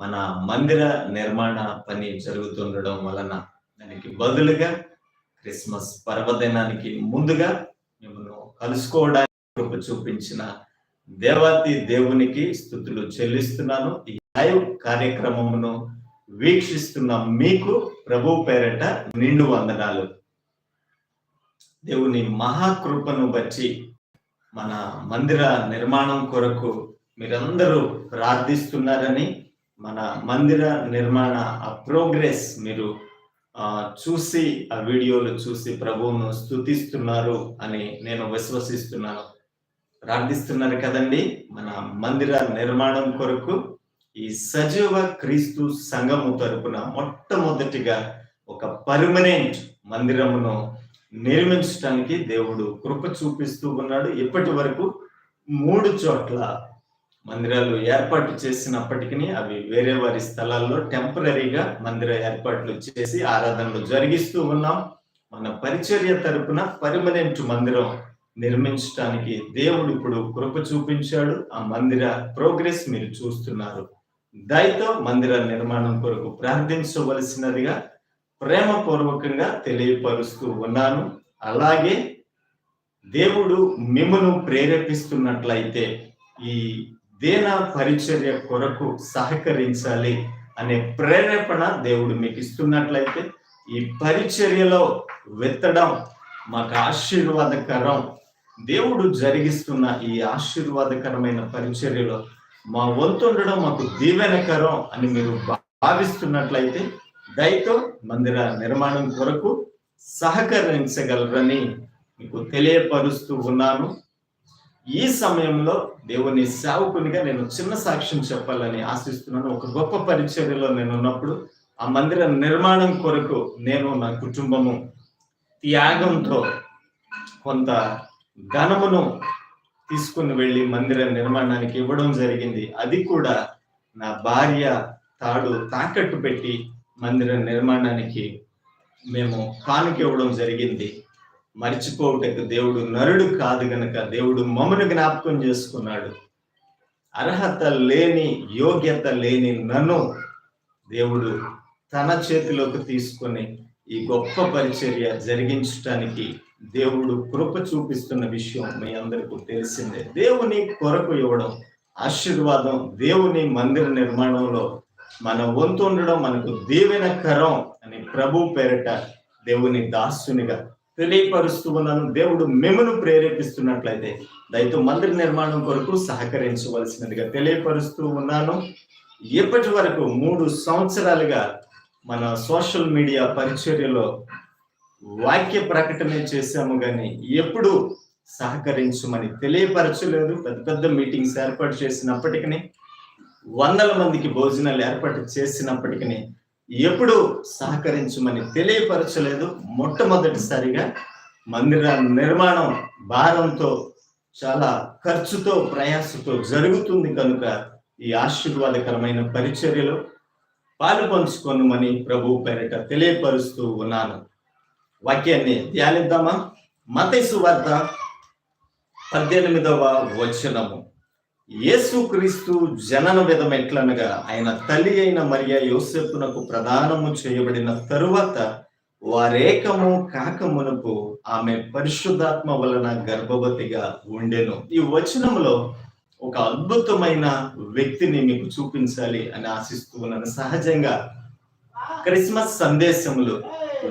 మన మందిర నిర్మాణ పని జరుగుతుండడం వలన దానికి బదులుగా క్రిస్మస్ పర్వదినానికి ముందుగా మిమ్మల్ని కలుసుకోవడానికి చూపించిన దేవాతి దేవునికి స్థుతులు చెల్లిస్తున్నాను. ఈ లైవ్ కార్యక్రమమును వీక్షిస్తున్న మీకు ప్రభు పేరట నిండు వందనాలు. దేవుని మహాకృపను బట్టి మన మందిర నిర్మాణం కొరకు మీరందరూ ప్రార్థిస్తున్నారని మన మందిర నిర్మాణ ఆ ప్రోగ్రెస్ మీరు చూసి ఆ వీడియోలు చూసి ప్రభువును స్తుతిస్తున్నారు అని నేను విశ్వసిస్తున్నాను. ప్రార్థిస్తున్నారు కదండి మన మందిర నిర్మాణం కొరకు ఈ సజీవ క్రీస్తు సంఘము తరపున మొట్టమొదటిగా ఒక పర్మనెంట్ మందిరమును నిర్మించడానికి దేవుడు కృప చూపిస్తూ ఉన్నాడు. ఇప్పటి వరకు మూడు చోట్ల మందిరాలు ఏర్పాటు చేసినప్పటికీ అవి వేరే వారి స్థలాల్లో టెంపరీగా మందిర ఏర్పాట్లు చేసి ఆరాధనలు జరిగిస్తూ ఉన్నాం. మన పరిచర్య తరపున పర్మనెంట్ మందిరం నిర్మించడానికి దేవుడు ఇప్పుడు కృప చూపించాడు. ఆ మందిర ప్రోగ్రెస్ మీరు చూస్తున్నారు. దయతో మందిర నిర్మాణం కొరకు ప్రార్థించవలసినదిగా ప్రేమపూర్వకంగా తెలియపరుస్తూ ఉన్నాను. అలాగే దేవుడు మిమ్మను ప్రేరేపిస్తున్నట్లయితే ఈ దేన పరిచర్య కొరకు సహకరించాలి అనే ప్రేరేపణ దేవుడు మీకు ఇస్తున్నట్లయితే ఈ పరిచర్యలో వెత్తడం మాకు ఆశీర్వాదకరం. దేవుడు జరిగిస్తున్న ఈ ఆశీర్వాదకరమైన పరిచర్యలో మా వంతు ఉండడం మాకు దీవెనకరం అని మీరు భావిస్తున్నట్లయితే దయతో మందిర నిర్మాణం కొరకు సహకరించగలరని మీకు తెలియపరుస్తూ ఉన్నాను. ఈ సమయంలో దేవుని సేవకునిగా నేను చిన్న సాక్ష్యం చెప్పాలని ఆశిస్తున్నాను. ఒక గొప్ప పరిచర్యలో నేను ఉన్నప్పుడు ఆ మందిర నిర్మాణం కొరకు నేను నా కుటుంబము త్యాగంతో కొంత ధనమును తీసుకుని వెళ్ళి మందిర నిర్మాణానికి ఇవ్వడం జరిగింది. అది కూడా నా భార్య తాడు తాకట్టు పెట్టి మందిర నిర్మాణానికి మేము కానుక ఇవ్వడం జరిగింది. మర్చిపోవుటకు దేవుడు నరుడు కాదు గనక దేవుడు మమ్మను జ్ఞాపకం చేసుకున్నాడు. అర్హత లేని యోగ్యత లేని నన్ను దేవుడు తన చేతిలోకి తీసుకొని ఈ గొప్ప పరిచర్య జరిగించటానికి దేవుడు కృప చూపిస్తున్న విషయం మీ అందరికీ తెలిసిందే. దేవుని కొరకు ఇవ్వడం ఆశీర్వాదం దేవుని మందిర నిర్మాణంలో మన వంతు ఉండడం మనకు దీవెనకరం అని ప్రభు పేరట దేవుని దాసునిగా తెలియపరుస్తూ ఉన్నాను. దేవుడు మిమ్మను ప్రేరేపిస్తున్నట్లయితే దయతో మందిర నిర్మాణం కొరకు సహకరించవలసినదిగా తెలియపరుస్తూ ఉన్నాను. ఇప్పటి వరకు మూడు సంవత్సరాలుగా మన సోషల్ మీడియా పరిచర్యలో వాక్య ప్రకటన చేశాము కానీ ఎప్పుడు సహకరించమని తెలియపరచలేదు. పెద్ద పెద్ద మీటింగ్స్ ఏర్పాటు చేసినప్పటికీ వందల మందికి భోజనాలు ఏర్పాటు చేసినప్పటికీ ఎప్పుడు సహకరించమని తెలియపరచలేదు మొట్టమొదటిసారిగా మందిర నిర్మాణం భారంతో చాలా ఖర్చుతో ప్రయాసతో జరుగుతుంది కనుక ఈ ఆశీర్వాదకరమైన పరిచర్యలో పాలుపంచుకోనుమని ప్రభు పేరిట తెలియపరుస్తూ ఉన్నాను. వాక్యాన్ని ధ్యానిద్దామా? మతేసు వార్త పద్దెనిమిదవ వచనము. యేసుక్రీస్తు జనన విధం ఎట్లనగా ఆయన తల్లి అయిన మరియ యోసేపునకు ప్రదానము చేయబడిన తరువాత వారేకము కాకమునకు ఆమె పరిశుద్ధాత్మ వలన గర్భవతిగా ఉండెను. ఈ వచనంలో ఒక అద్భుతమైన వ్యక్తిని మీకు చూపించాలి అని ఆశిస్తూ ఉన్నాను. సహజంగా క్రిస్మస్ సందేశములు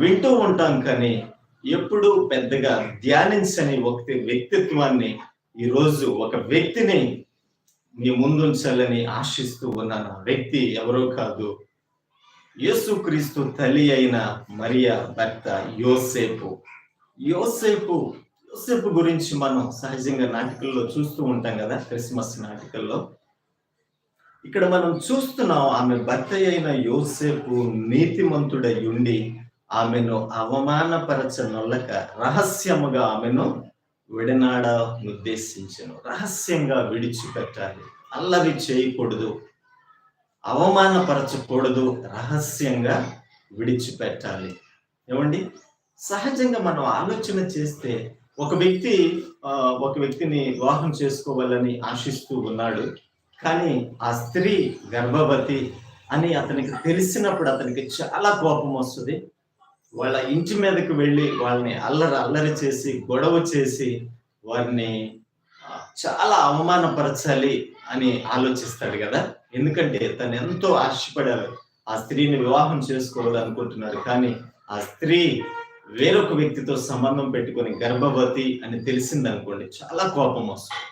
వింటూ ఉంటాం కానీ ఎప్పుడు పెద్దగా ధ్యానించని ఒక వ్యక్తిత్వాన్ని ఈరోజు ఒక వ్యక్తిని నీ ముందుంచాలని ఆశిస్తూ ఉన్న నా వ్యక్తి ఎవరో కాదు. యేసుక్రీస్తు తల్లి అయిన మరియా భర్త యోసేపు. యోసేపు యోసేపు గురించి మనం సహజంగా నాటికల్లో చూస్తూ ఉంటాం కదా క్రిస్మస్ నాటికల్లో. ఇక్కడ మనం చూస్తున్నాం ఆమె భర్త అయిన యోసేపు నీతిమంతుడై ఉండి ఆమెను అవమానపరచనొల్లక రహస్యముగా ఆమెను విడనాడ ఉద్దేశించను రహస్యంగా విడిచిపెట్టాలి. అల్లరి చేయకూడదు అవమానపరచకూడదు రహస్యంగా విడిచిపెట్టాలి. ఏమండి? సహజంగా మనం ఆలోచన చేస్తే ఒక వ్యక్తి ఒక వ్యక్తిని వివాహం చేసుకోవాలని ఆశిస్తూ ఉన్నాడు. కానీ ఆ స్త్రీ గర్భవతి అని అతనికి తెలిసినప్పుడు అతనికి చాలా కోపం వస్తుంది. వాళ్ళ ఇంటి మీదకు వెళ్ళి వాళ్ళని అల్లరి అల్లరి చేసి గొడవ చేసి వారిని చాలా అవమానపరచాలి. అని ఆలోచిస్తాడు కదా? ఎందుకంటే తను ఎంతో ఆశపడారు ఆ స్త్రీని వివాహం చేసుకోవాలనుకుంటున్నారు కానీ ఆ స్త్రీ వేరొక వ్యక్తితో సంబంధం పెట్టుకొని గర్భవతి అని తెలిసిందనుకోండి చాలా కోపం వస్తుంది.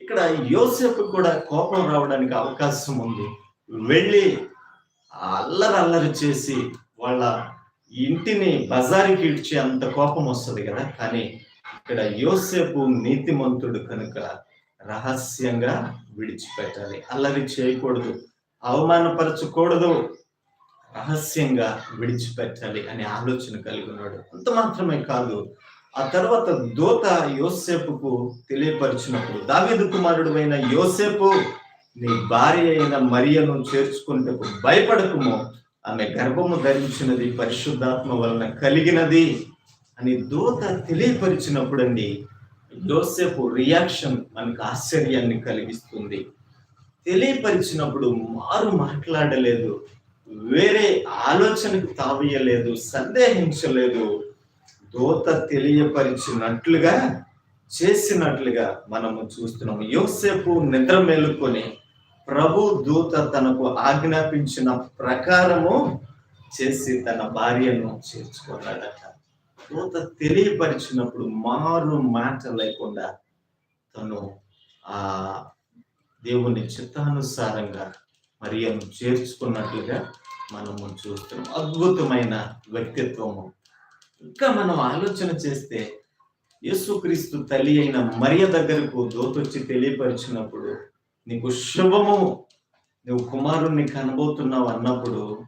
ఇక్కడ యోసేపు కూడా కోపం రావడానికి అవకాశం ఉంది. వెళ్ళి అల్లరి అల్లరి చేసి వాళ్ళ ఇంటిని బజారికి ఇడ్చే అంత కోపం వస్తుంది కదా? కానీ ఇక్కడ యోసేపు నీతిమంతుడు కనుక రహస్యంగా విడిచిపెట్టాలి. అల్లరి చేయకూడదు. అవమానపరచకూడదు. రహస్యంగా విడిచిపెట్టాలి అనే ఆలోచన కలిగి ఉన్నాడు అంత మాత్రమే కాదు ఆ తర్వాత దూత యోసేపుకు తెలియపరిచినప్పుడు దావీదు కుమారుడు అయిన యోసేపు నీ భార్య అయిన మరియను చేర్చుకుంటకు భయపడకుము. ఆమె గర్భము ధరించినది పరిశుద్ధాత్మ వలన కలిగినది. అని దూత తెలియపరిచినప్పుడు అండి యోసేపు రియాక్షన్ మనకు ఆశ్చర్యాన్ని కలిగిస్తుంది. తెలియపరిచినప్పుడు మారు మాట్లాడలేదు. వేరే ఆలోచనకు తావీయలేదు సందేహించలేదు. దూత తెలియపరిచినట్లుగా చేసినట్లుగా మనము చూస్తున్నాము. యోసేపు నిద్ర మేలుకొని ప్రభు దూత తనకు ఆజ్ఞాపించిన ప్రకారము చేసి తన భార్యను చేర్చుకున్నాడట. దూత తెలియపరిచినప్పుడు మారు మాట లేకుండా తను ఆ దేవుని చిత్తానుసారంగా మరియను చేర్చుకున్నట్లుగా మనము చూస్తున్నాం. అద్భుతమైన వ్యక్తిత్వము. ఇంకా మనం ఆలోచన చేస్తే యేసుక్రీస్తు తల్లి అయిన మరియ దగ్గరకు దోతొచ్చి తెలియపరిచినప్పుడు నీకు శుభము నువ్వు కుమారుణ్ణి కనబోతున్నావు అన్నప్పుడు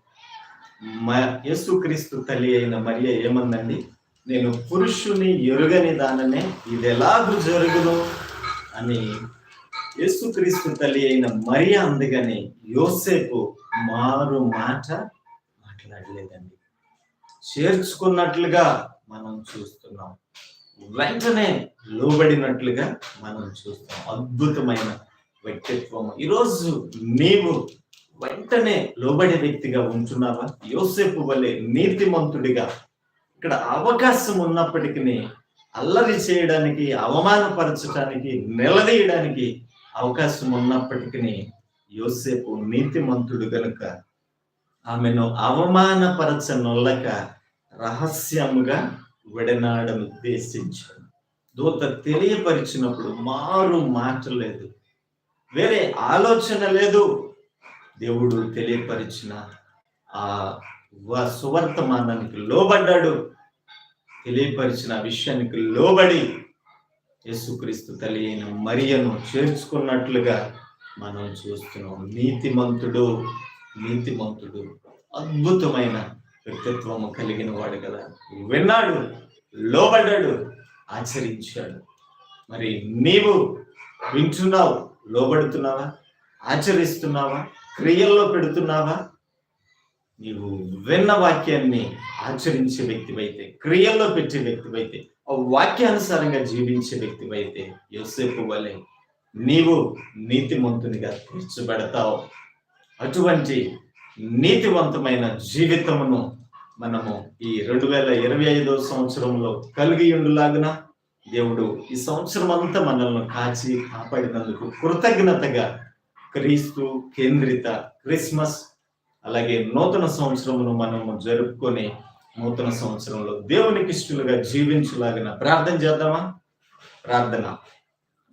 మ- యేసుక్రీస్తు తల్లి అయిన మరియ ఏమందండి? నేను పురుషుని ఎరుగని దాననే ఇది ఎలాగూ జరుగును అని యేసుక్రీస్తు తల్లి అయిన మరియ అందుకని యోసేపు మారు మాట మాట్లాడలేదండి. చేర్చుకున్నట్లుగా మనం చూస్తున్నాం. వెంటనే లోబడినట్లుగా మనం చూస్తాం. అద్భుతమైన వ్యక్తిత్వం. ఈరోజు నీవు వెంటనే లోబడే వ్యక్తిగా ఉంటున్నావా? యోసేపు వలె నీతిమంతుడిగా ఇక్కడ అవకాశం ఉన్నప్పటికీ అల్లరి చేయడానికి అవమానపరచడానికి నిలదీయడానికి అవకాశం ఉన్నప్పటికీ యోసేపు నీతిమంతుడు గనుక ఆమెను అవమానపరచనొల్లక రహస్యముగా విడనాడను ఉద్దేశించాడు. దూత తెలియపరిచినప్పుడు మారు మాట లేదు. వేరే ఆలోచన లేదు. దేవుడు తెలియపరిచిన ఆ సువర్తమానానికి లోబడ్డాడు. తెలియపరిచిన విషయానికి లోబడి యేసుక్రీస్తు తల్లి అయిన మరియను చేర్చుకున్నట్లుగా మనం చూస్తున్నాం. నీతిమంతుడు నీతిమంతుడు అద్భుతమైన వ్యక్తిత్వము కలిగిన వాడు కదా. విన్నాడు లోబడ్డాడు ఆచరించాడు. మరి నీవు వింటున్నావు లోబడుతున్నావా? ఆచరిస్తున్నావా? క్రియల్లో పెడుతున్నావా? నీవు విన్న వాక్యాన్ని ఆచరించే వ్యక్తివైతే క్రియల్లో పెట్టే వ్యక్తివైతే ఆ వాక్యానుసారంగా జీవించే వ్యక్తివైతే యోసేపు వలె నీవు నీతిమంతునిగా తీర్చబడతావు అటువంటి నీతివంతమైన జీవితమును మనము ఈ రెండు వేల ఇరవై ఐదో సంవత్సరంలో కలిగి ఉండులాగున దేవుడు ఈ సంవత్సరం అంతా మనల్ని కాచి కాపాడినందుకు కృతజ్ఞతగా క్రీస్తు కేంద్రిత క్రిస్మస్ అలాగే నూతన సంవత్సరమును మనము జరుపుకొని నూతన సంవత్సరంలో దేవునికి ఇష్టలుగా జీవించలాగిన ప్రార్థన చేద్దామా? ప్రార్థన.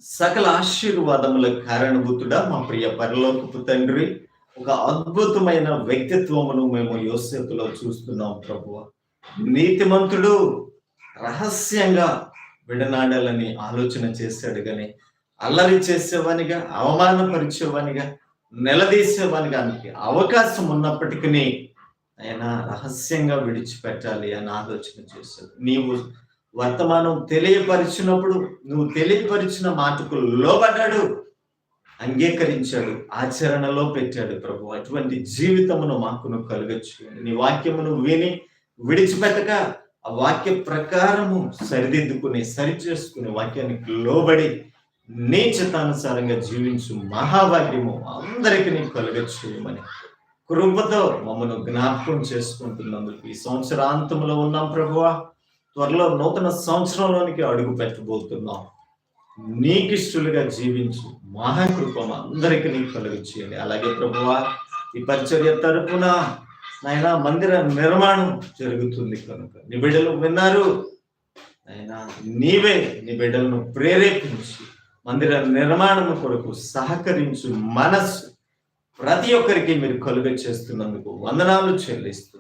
సకల ఆశీర్వాదముల కారణభూతుడా మా ప్రియ పరలోకపు తండ్రి ఒక అద్భుతమైన వ్యక్తిత్వమును మేము యోసేపులో చూస్తున్నాం ప్రభు నీతిమంతుడు రహస్యంగా విడనాడాలని ఆలోచన చేశాడు కానీ అల్లరి చేసేవానిగా అవమానపరిచేవానిగా నిలదీసేవానిగా అవకాశం ఉన్నప్పటికీ ఆయన రహస్యంగా విడిచిపెట్టాలి అని ఆలోచన చేశాడు. నీవు వర్తమానం తెలియపరిచినప్పుడు నువ్వు తెలియపరిచిన మాటకు లోబడ్డాడు అంగీకరించాడు ఆచరణలో పెట్టాడు ప్రభు. అటువంటి జీవితమును మాకును కలగచ్చు నీ వాక్యమును విని విడిచిపెట్టక ఆ వాక్య ప్రకారము సరిదిద్దుకుని సరిచేసుకుని వాక్యానికి లోబడి నీ చిత్తానుసారంగా జీవించు మహాభాగ్యము అందరికీ నీకు కలుగచ్చేయమని కృపతో మమ్మను జ్ఞాపకం చేసుకుంటున్నందుకు ఈ సంవత్సరాంతంలో ఉన్నాం ప్రభువా. త్వరలో నూతన సంవత్సరంలోనికి అడుగు పెట్టబోతున్నాం. నీకిష్టులుగా జీవించు మహాకృపం అందరికీ నీకు కలుగు చేయండి అలాగే ప్రభువా ఈ పరిచర్య తరపున నాయన మందిర నిర్మాణం జరుగుతుంది కనుక నీ బిడ్డలు విన్నారు. నాయన నీవే నీ బిడ్డలను ప్రేరేపించి మందిర నిర్మాణం కొరకు సహకరించు మనస్సు ప్రతి ఒక్కరికి మీరు కలుగ చేస్తున్నందుకు వందనాలు చెల్లిస్తూ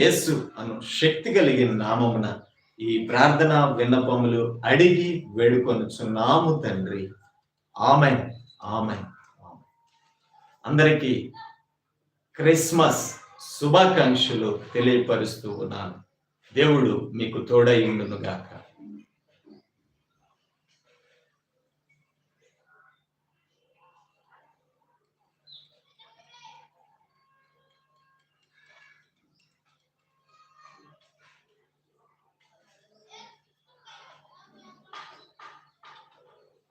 యేసు అను శక్తి కలిగిన నామమున ఈ ప్రార్థన విన్నపములు అడిగి వేడుకొనుచున్నాము తండ్రి. ఆమె ఆమె అందరికీ క్రిస్మస్ శుభాకాంక్షలు తెలియపరుస్తూ ఉన్నాను. దేవుడు మీకు తోడై ఉండునుగాక.